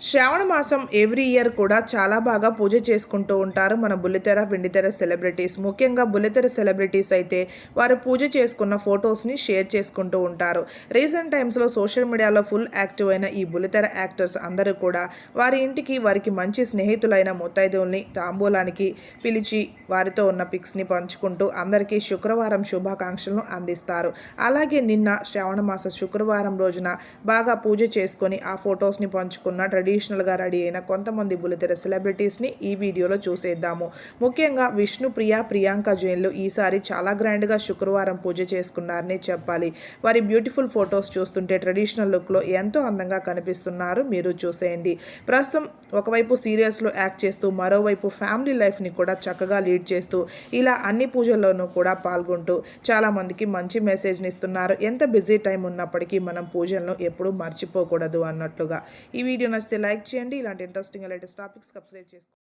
శ్రావణ మాసం every year కూడా చాలా బాగా పూజ చేసుకుంటూ ఉంటారు మన బుల్లితెర వెండితెర సెలబ్రిటీస్. ముఖ్యంగా బుల్లితెర సెలబ్రిటీస్ అయితే వారు పూజ చేసుకున్న ఫొటోస్ని షేర్ చేసుకుంటూ ఉంటారు. రీసెంట్ టైమ్స్లో సోషల్ మీడియాలో ఫుల్ యాక్టివ్ అయిన ఈ బుల్లితెర యాక్టర్స్ అందరూ కూడా వారి ఇంటికి వారికి మంచి స్నేహితులైన ముత్తైదువుల్ని తాంబూలానికి పిలిచి వారితో ఉన్న పిక్స్ని పంచుకుంటూ అందరికీ శుక్రవారం శుభాకాంక్షలను అందిస్తారు. అలాగే నిన్న శ్రావణ మాస శుక్రవారం రోజున బాగా పూజ చేసుకొని ఆ ఫొటోస్ని పంచుకున్న ట్రెడిషనల్గా రెడీ అయిన కొంతమంది బుల్లితెర సెలబ్రిటీస్ని ఈ వీడియోలో చూసేద్దాము. ముఖ్యంగా విష్ణు ప్రియ ప్రియాంక జైన్లు ఈసారి చాలా గ్రాండ్గా శుక్రవారం పూజ చేసుకున్నారని చెప్పాలి. వారి బ్యూటిఫుల్ ఫొటోస్ చూస్తుంటే ట్రెడిషనల్ లుక్లో ఎంతో అందంగా కనిపిస్తున్నారు. మీరు చూసేయండి. ప్రస్తుతం ఒకవైపు సీరియల్స్లో యాక్ట్ చేస్తూ మరోవైపు ఫ్యామిలీ లైఫ్ని కూడా చక్కగా లీడ్ చేస్తూ ఇలా అన్ని పూజల్లోనూ కూడా పాల్గొంటూ చాలామందికి మంచి మెసేజ్ని ఇస్తున్నారు. ఎంత బిజీ టైం ఉన్నప్పటికీ మనం పూజలను ఎప్పుడూ మర్చిపోకూడదు అన్నట్లుగా. ఈ వీడియో నచ్చితే నచ్చితే లైక్ చేయండి. ఇలాంటి ఇంట్రెస్టింగ్ లేటెస్ట్ టాపిక్స్ సబ్స్క్రైబ్ చేసుకోండి